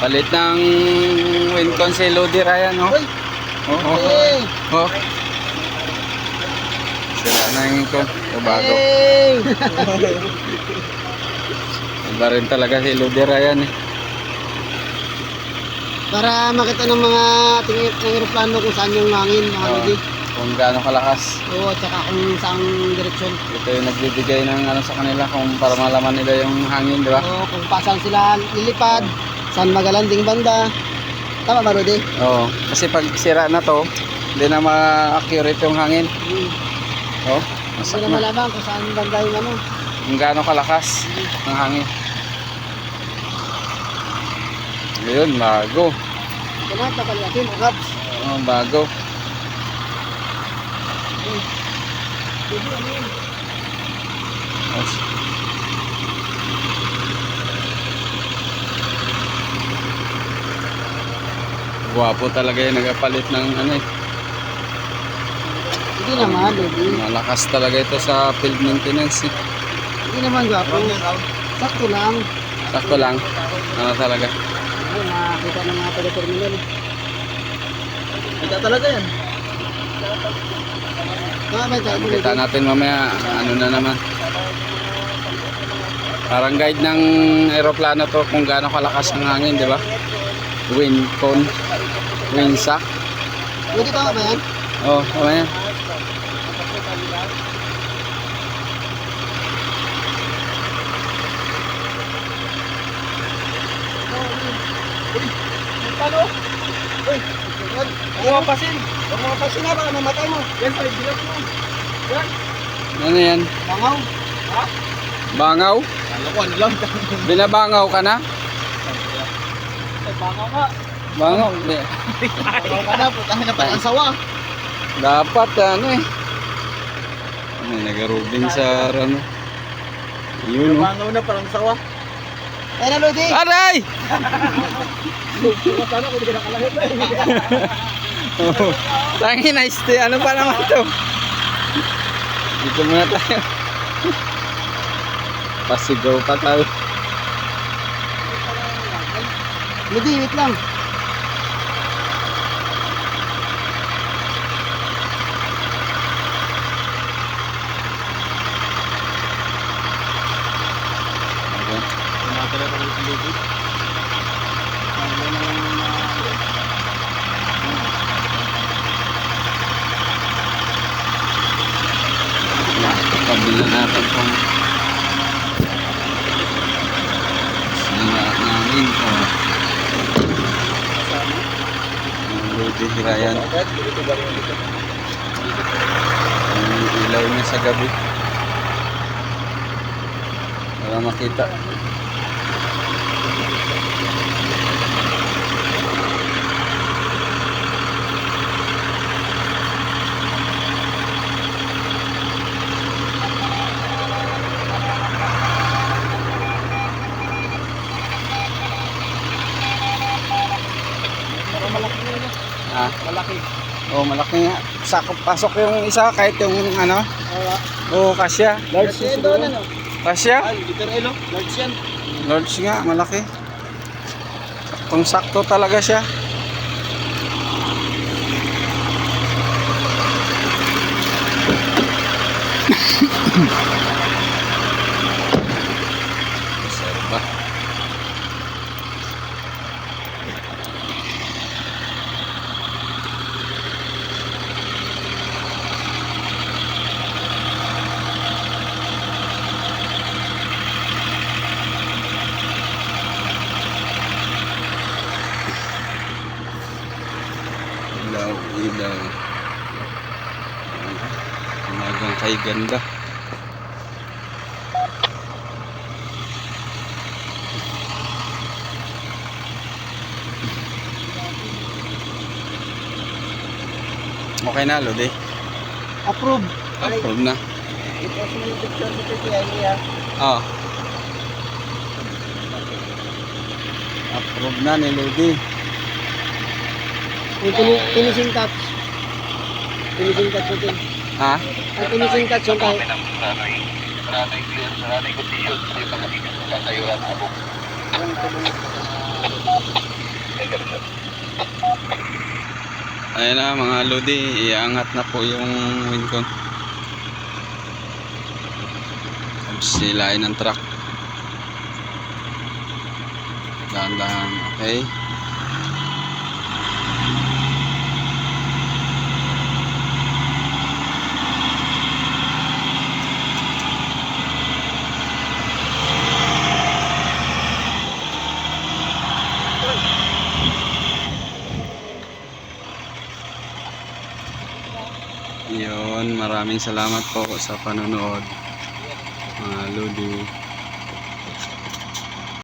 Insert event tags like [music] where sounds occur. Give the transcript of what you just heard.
Palit ng Wincon si Lodi Ryan, oh. Uy! Oh, oh, Hey! oh. Sira na yung Wincon. Oh, bago. Hey! Iba rin talaga si Lodi Ryan, eh. Para makita ng mga tingin ng aeroplano kung saan yung hangin, mga Oh, kung gaano kalakas. Oo, at saka kung saan direksyon. Ito yung nagbibigay ng ano sa kanila kung para malaman nila yung hangin, di ba? Oo, kung pasan sila lilipad, saan magalanding banda. Tama ba, Rudy? Oo. Kasi pag sira na to, hindi na ma-accurate yung hangin. Hmm. Oh, Hindi na malaman kung saan banda yung ano. Kung gaano kalakas ang hangin. Ayun, bago. Ito na, papaliatin, Raps. Oh, bago. Rudy, ano yun? Yes. Gwapo talaga yung nagapalit ng ano eh. Hindi naman, Rudy. Malakas talaga ito sa field maintenance eh. Hindi naman gwapo. Sakto lang. Sakto lang. Ano talaga. Ano, makakita ng mga taga-terminal. Kita talaga yan. Rudy? Kita natin mamaya ano na naman. Parang guide ng aeroplano to kung gaano kalakas ang hangin, di ba? Wind cone, wind sack. Rudy, tama ba yan? Oh, tama yan. Paano? Uy! Huwag mo mapasin! Huwag mo mapasin na, baka mamatay mo. Yan, sa ibilap mo. Yan. Ano yan? Bangaw. Bangaw? Ano ko, ano lang? Binabangaw ka na? Baka nga. Bangaw? Hindi. Baka ka na, putang na pala ang sawa. Dapat ano eh. Ano, nagarubing sa ano. Yun. Bangaw na parang sawa. Ayun na, Rudy. Aray! [laughs] Sana kung di ka nakalahit. Oh, Tangi nice to. Ano pa naman to? Dito muna tayo. Pasigaw pa tayo. Rudy, wait lang. Pabila natin kung sira namin ko. Ang lodi hirayan. Ang ilaw niya sa gabi. Para makita. Ah, Malaki. oh, malaki nga. Sakop pasok yung isa kahit yung ano. Wala. Oh, kasya. Large yan doon, ano? Kasya. Ay, liter elo. Large yan. Large nga, malaki. Kung sakto talaga siya. [laughs] Ilaw. Umagang kay ganda. Okay na, Lodi. Approve. Approve na. Niya. Ah. Approve na ni Lodi. Yung fini- finishing touch. Finishing touch natin. Ha? Ang finishing touch yung kahit. Ayan na mga lodi, iangat na po yung wincon. Tapos silain ng truck. Dahan-dahan, okay. Yun, maraming salamat po sa panonood. Mga lodi.